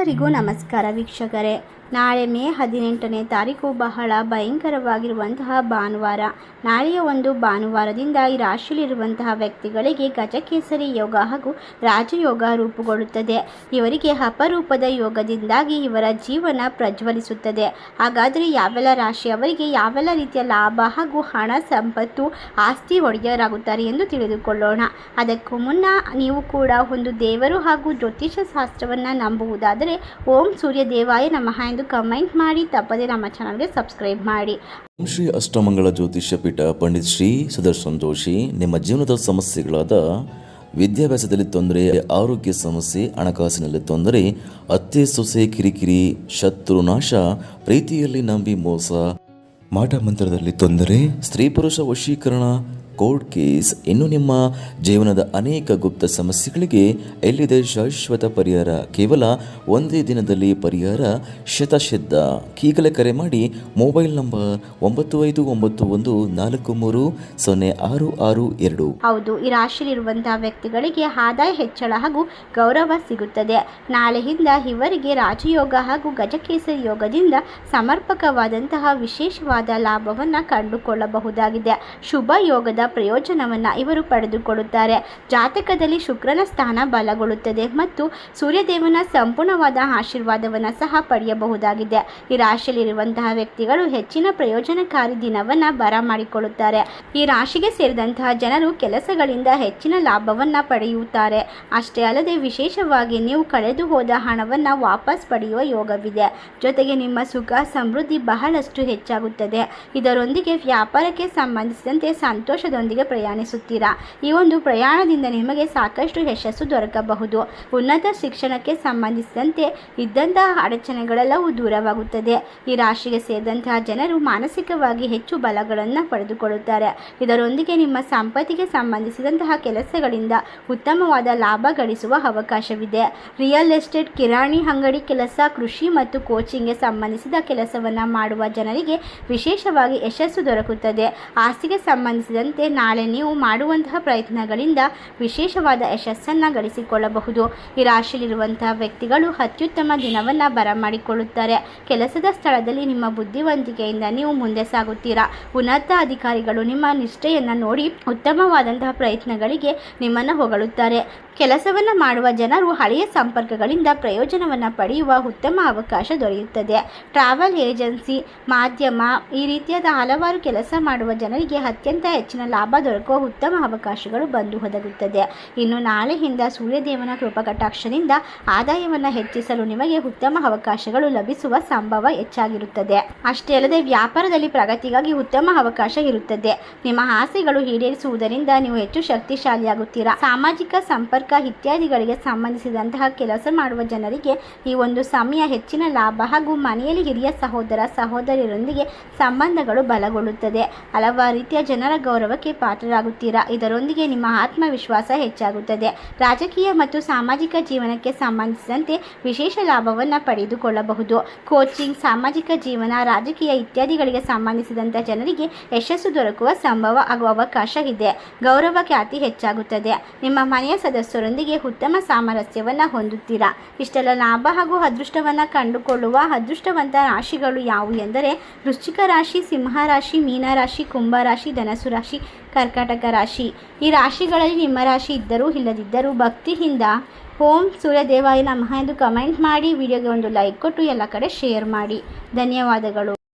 ಎಲ್ಲರಿಗೂ ನಮಸ್ಕಾರ ವೀಕ್ಷಕರೇ. ನಾಳೆ ಮೇ ಹದಿನೆಂಟನೇ ತಾರೀಕು ಬಹಳ ಭಯಂಕರವಾಗಿರುವಂತಹ ಭಾನುವಾರ. ನಾಳೆಯ ಒಂದು ಭಾನುವಾರದಿಂದ ಈ ರಾಶಿಯಲ್ಲಿರುವಂತಹ ವ್ಯಕ್ತಿಗಳಿಗೆ ಗಜಕೇಸರಿ ಯೋಗ ಹಾಗೂ ರಾಜಯೋಗ ರೂಪುಗೊಳ್ಳುತ್ತದೆ. ಇವರಿಗೆ ಅಪರೂಪದ ಯೋಗದಿಂದಾಗಿ ಇವರ ಜೀವನ ಪ್ರಜ್ವಲಿಸುತ್ತದೆ. ಹಾಗಾದರೆ ಯಾವೆಲ್ಲ ರಾಶಿಯವರಿಗೆ ಯಾವೆಲ್ಲ ರೀತಿಯ ಲಾಭ ಹಾಗೂ ಹಣ, ಸಂಪತ್ತು, ಆಸ್ತಿ ಒಡೆಯರಾಗುತ್ತಾರೆ ಎಂದು ತಿಳಿದುಕೊಳ್ಳೋಣ. ಅದಕ್ಕೂ ಮುನ್ನ ನೀವು ಕೂಡ ಒಂದು ದೇವರು ಹಾಗೂ ಜ್ಯೋತಿಷ್ಯ ಶಾಸ್ತ್ರವನ್ನು ನಂಬುವುದಾದರೆ ಓಂ ಸೂರ್ಯ ದೇವಾಯ ನಮಃ ಎಂದು ಕಮೆಂಟ್ ಮಾಡಿ, ತಪ್ಪದೆ ನಮ್ಮ ಚಾನಲ್ಗೆ ಸಬ್ಸ್ಕ್ರೈಬ್ ಮಾಡಿ. ಶ್ರೀ ಅಷ್ಟಮಂಗಳ ಜ್ಯೋತಿಷ್ಯ ಪೀಠ ಪಂಡಿತ್ ಶ್ರೀ ಸುದರ್ಶನ್ ಜೋಶಿ, ನಿಮ್ಮ ಜೀವನದ ಸಮಸ್ಯೆಗಳಾದ ವಿದ್ಯಾಭ್ಯಾಸದಲ್ಲಿ ತೊಂದರೆ, ಆರೋಗ್ಯ ಸಮಸ್ಯೆ, ಹಣಕಾಸಿನಲ್ಲಿ ತೊಂದರೆ, ಅತ್ತೆ ಸೊಸೆ ಕಿರಿಕಿರಿ, ಶತ್ರು ನಾಶ, ಪ್ರೀತಿಯಲ್ಲಿ ನಂಬಿ ಮೋಸ, ಮಾಟ ಮಂತ್ರದಲ್ಲಿ ತೊಂದರೆ, ಸ್ತ್ರೀ ಪುರುಷ ವಶೀಕರಣ ಕೋರ್ಟ್ ಕೇಸ್ ಇನ್ನು ನಿಮ್ಮ ಜೀವನದ ಅನೇಕ ಗುಪ್ತ ಸಮಸ್ಯೆಗಳಿಗೆ ಎಲ್ಲಿದೆ ಶಾಶ್ವತ ಪರಿಹಾರ? ಕೇವಲ ಒಂದೇ ದಿನದಲ್ಲಿ ಪರಿಹಾರ? ಶತಸಿದ್ಧ ಈಗಲೇ ಕರೆ ಮಾಡಿ ಮೊಬೈಲ್ ನಂಬರ್ ಒಂಬತ್ತು ಐದು ಒಂಬತ್ತು ಒಂದು ನಾಲ್ಕು ಮೂರು ಸೊನ್ನೆ ಆರು ಆರು ಎರಡು. ಹೌದು, ಈ ರಾಶಿಯಲ್ಲಿರುವಂತಹ ವ್ಯಕ್ತಿಗಳಿಗೆ ಆದಾಯ ಹೆಚ್ಚಳ ಹಾಗೂ ಗೌರವ ಸಿಗುತ್ತದೆ. ನಾಳೆಯಿಂದ ಇವರಿಗೆ ರಾಜಯೋಗ ಹಾಗೂ ಗಜಕೇಸರಿ ಯೋಗದಿಂದ ಸಮರ್ಪಕವಾದಂತಹ ವಿಶೇಷವಾದ ಲಾಭವನ್ನು ಕಂಡುಕೊಳ್ಳಬಹುದಾಗಿದೆ. ಶುಭ ಯೋಗದ ಪ್ರಯೋಜನವನ್ನು ಇವರು ಪಡೆದುಕೊಳ್ಳುತ್ತಾರೆ. ಜಾತಕದಲ್ಲಿ ಶುಕ್ರನ ಸ್ಥಾನ ಬಲಗೊಳ್ಳುತ್ತದೆ ಮತ್ತು ಸೂರ್ಯದೇವನ ಸಂಪೂರ್ಣವಾದ ಆಶೀರ್ವಾದವನ್ನು ಸಹ ಪಡೆಯಬಹುದಾಗಿದೆ. ಈ ರಾಶಿಯಲ್ಲಿರುವಂತಹ ವ್ಯಕ್ತಿಗಳು ಹೆಚ್ಚಿನ ಪ್ರಯೋಜನಕಾರಿ ದಿನವನ್ನು ಬರಮಾಡಿಕೊಳ್ಳುತ್ತಾರೆ ಈ ರಾಶಿಗೆ ಸೇರಿದಂತಹ ಜನರು ಕೆಲಸಗಳಿಂದ ಹೆಚ್ಚಿನ ಲಾಭವನ್ನು ಪಡೆಯುತ್ತಾರೆ. ಅಷ್ಟೇ ಅಲ್ಲದೆ ವಿಶೇಷವಾಗಿ ನೀವು ಕಳೆದು ಹೋದ ಹಣವನ್ನು ವಾಪಸ್ ಪಡೆಯುವ ಯೋಗವಿದೆ. ಜೊತೆಗೆ ನಿಮ್ಮ ಸುಖ, ಸಮೃದ್ಧಿ ಬಹಳಷ್ಟು ಹೆಚ್ಚಾಗುತ್ತದೆ. ಇದರೊಂದಿಗೆ ವ್ಯಾಪಾರಕ್ಕೆ ಸಂಬಂಧಿಸಿದಂತೆ ಸಂತೋಷದೊಂದಿಗೆ ಪ್ರಯಾಣಿಸುತ್ತೀರಾ? ಈ ಒಂದು ಪ್ರಯಾಣದಿಂದ ನಿಮಗೆ ಸಾಕಷ್ಟು ಯಶಸ್ಸು ದೊರಕಬಹುದು. ಉನ್ನತ ಶಿಕ್ಷಣಕ್ಕೆ ಸಂಬಂಧಿಸಿದಂತೆ ಇದ್ದಂತಹ ಅಡಚಣೆಗಳೆಲ್ಲವೂ ದೂರವಾಗುತ್ತದೆ. ಈ ರಾಶಿಗೆ ಸೇರಿದಂತಹ ಜನರು ಮಾನಸಿಕವಾಗಿ ಹೆಚ್ಚು ಬಲಗಳನ್ನು ಪಡೆದುಕೊಳ್ಳುತ್ತಾರೆ. ಇದರೊಂದಿಗೆ ನಿಮ್ಮ ಸಂಪತ್ತಿಗೆ ಸಂಬಂಧಿಸಿದಂತಹ ಕೆಲಸಗಳಿಂದ ಉತ್ತಮವಾದ ಲಾಭ ಗಳಿಸುವ ಅವಕಾಶವಿದೆ. ರಿಯಲ್ ಎಸ್ಟೇಟ್, ಕಿರಾಣಿ, ಅಂಗಡಿ ಕೆಲಸ, ಕೃಷಿ ಮತ್ತು ಕೋಚಿಂಗ್ಗೆ ಸಂಬಂಧಿಸಿದ ಕೆಲಸವನ್ನು ಮಾಡುವ ಜನರಿಗೆ ವಿಶೇಷವಾಗಿ ಯಶಸ್ಸು ದೊರಕುತ್ತದೆ. ಆಸ್ತಿಗೆ ಸಂಬಂಧಿಸಿದಂತೆ ನಾಳೆ ನೀವು ಮಾಡುವಂತಹ ಪ್ರಯತ್ನಗಳಿಂದ ವಿಶೇಷವಾದ ಯಶಸ್ಸನ್ನು ಗಳಿಸಿಕೊಳ್ಳಬಹುದು. ಈ ರಾಶಿಯಲ್ಲಿರುವಂತಹ ವ್ಯಕ್ತಿಗಳು ಅತ್ಯುತ್ತಮ ದಿನವನ್ನು ಬರಮಾಡಿಕೊಳ್ಳುತ್ತಾರೆ. ಕೆಲಸದ ಸ್ಥಳದಲ್ಲಿ ನಿಮ್ಮ ಬುದ್ಧಿವಂತಿಕೆಯಿಂದ ನೀವು ಮುಂದೆ ಸಾಗುತ್ತೀರಾ? ಉನ್ನತ ಅಧಿಕಾರಿಗಳು ನಿಮ್ಮ ನಿಷ್ಠೆಯನ್ನು ನೋಡಿ ಉತ್ತಮವಾದಂತಹ ಪ್ರಯತ್ನಗಳಿಗೆ ನಿಮ್ಮನ್ನು ಹೊಗಳುತ್ತಾರೆ. ಕೆಲಸವನ್ನು ಮಾಡುವ ಜನರು ಹಳೆಯ ಸಂಪರ್ಕಗಳಿಂದ ಪ್ರಯೋಜನವನ್ನು ಪಡೆಯುವ ಉತ್ತಮ ಅವಕಾಶ ದೊರೆಯುತ್ತದೆ. ಟ್ರಾವೆಲ್ ಏಜೆನ್ಸಿ, ಮಾಧ್ಯಮ, ಈ ರೀತಿಯಾದ ಹಲವಾರು ಕೆಲಸ ಮಾಡುವ ಜನರಿಗೆ ಅತ್ಯಂತ ಹೆಚ್ಚಿನ ಲಾಭ ದೊರಕುವ ಉತ್ತಮ ಅವಕಾಶಗಳು ಬಂದು ಒದಗುತ್ತದೆ. ಇನ್ನು ನಾಳೆಯಿಂದ ಸೂರ್ಯದೇವನ ಕೃಪಕಟಾಕ್ಷದಿಂದ ಆದಾಯವನ್ನು ಹೆಚ್ಚಿಸಲು ನಿಮಗೆ ಉತ್ತಮ ಅವಕಾಶಗಳು ಲಭಿಸುವ ಸಂಭವ ಹೆಚ್ಚಾಗಿರುತ್ತದೆ. ಅಷ್ಟೇ ಅಲ್ಲದೆ ವ್ಯಾಪಾರದಲ್ಲಿ ಪ್ರಗತಿಗಾಗಿ ಉತ್ತಮ ಅವಕಾಶ ಇರುತ್ತದೆ. ನಿಮ್ಮ ಆಸೆಗಳು ಈಡೇರಿಸುವುದರಿಂದ ನೀವು ಹೆಚ್ಚು ಶಕ್ತಿಶಾಲಿಯಾಗುತ್ತೀರಾ? ಸಾಮಾಜಿಕ, ಸಂಪರ್ಕ ಇತ್ಯಾದಿಗಳಿಗೆ ಸಂಬಂಧಿಸಿದಂತಹ ಕೆಲಸ ಮಾಡುವ ಜನರಿಗೆ ಈ ಒಂದು ಸಮಯ ಹೆಚ್ಚಿನ ಲಾಭ ಹಾಗೂ ಮನೆಯಲ್ಲಿ ಹಿರಿಯ ಸಹೋದರ, ಸಹೋದರಿಯರೊಂದಿಗೆ ಸಂಬಂಧಗಳು ಬಲಗೊಳ್ಳುತ್ತದೆ. ಹಲವಾರು ರೀತಿಯ ಜನರ ಗೌರವಕ್ಕೆ ಪಾತ್ರರಾಗುತ್ತೀರಾ? ಇದರೊಂದಿಗೆ ನಿಮ್ಮ ಆತ್ಮವಿಶ್ವಾಸ ಹೆಚ್ಚಾಗುತ್ತದೆ. ರಾಜಕೀಯ ಮತ್ತು ಸಾಮಾಜಿಕ ಜೀವನಕ್ಕೆ ಸಂಬಂಧಿಸಿದಂತೆ ವಿಶೇಷ ಲಾಭವನ್ನು ಪಡೆದುಕೊಳ್ಳಬಹುದು. ಕೋಚಿಂಗ್, ಸಾಮಾಜಿಕ ಜೀವನ, ರಾಜಕೀಯ ಇತ್ಯಾದಿಗಳಿಗೆ ಸಂಬಂಧಿಸಿದಂಥ ಜನರಿಗೆ ಯಶಸ್ಸು ದೊರಕುವ ಸಂಭವ ಆಗುವ ಅವಕಾಶ ಇದೆ. ಗೌರವ ಖ್ಯಾತಿ ಹೆಚ್ಚಾಗುತ್ತದೆ. ನಿಮ್ಮ ಮನೆಯ ಸದಸ್ಯರೊಂದಿಗೆ ಉತ್ತಮ ಸಾಮರಸ್ಯವನ್ನು ಹೊಂದುತ್ತೀರಾ? ಇಷ್ಟೆಲ್ಲ ಲಾಭ ಹಾಗೂ ಅದೃಷ್ಟವನ್ನು ಕಂಡುಕೊಳ್ಳುವ ಅದೃಷ್ಟವಂತ ರಾಶಿಗಳು ಯಾವುವು ಎಂದರೆ ವೃಶ್ಚಿಕ ರಾಶಿ, ಸಿಂಹ ರಾಶಿ ಕುಂಭ ರಾಶಿ ಧನಸು ರಾಶಿ ಕರ್ಕಾಟಕ ರಾಶಿ. ಈ ರಾಶಿಗಳಲ್ಲಿ ನಿಮ್ಮ ರಾಶಿ ಇದ್ದರೂ ಇಲ್ಲದಿದ್ದರೂ ಭಕ್ತಿಯಿಂದ ಓಂ ಸೂರ್ಯದೇವಾಯ ನಮಃ ಎಂದು ಕಮೆಂಟ್ ಮಾಡಿ, ವಿಡಿಯೋಗೆ ಒಂದು ಲೈಕ್ ಕೊಟ್ಟು ಎಲ್ಲ ಕಡೆ ಶೇರ್ ಮಾಡಿ. ಧನ್ಯವಾದಗಳು.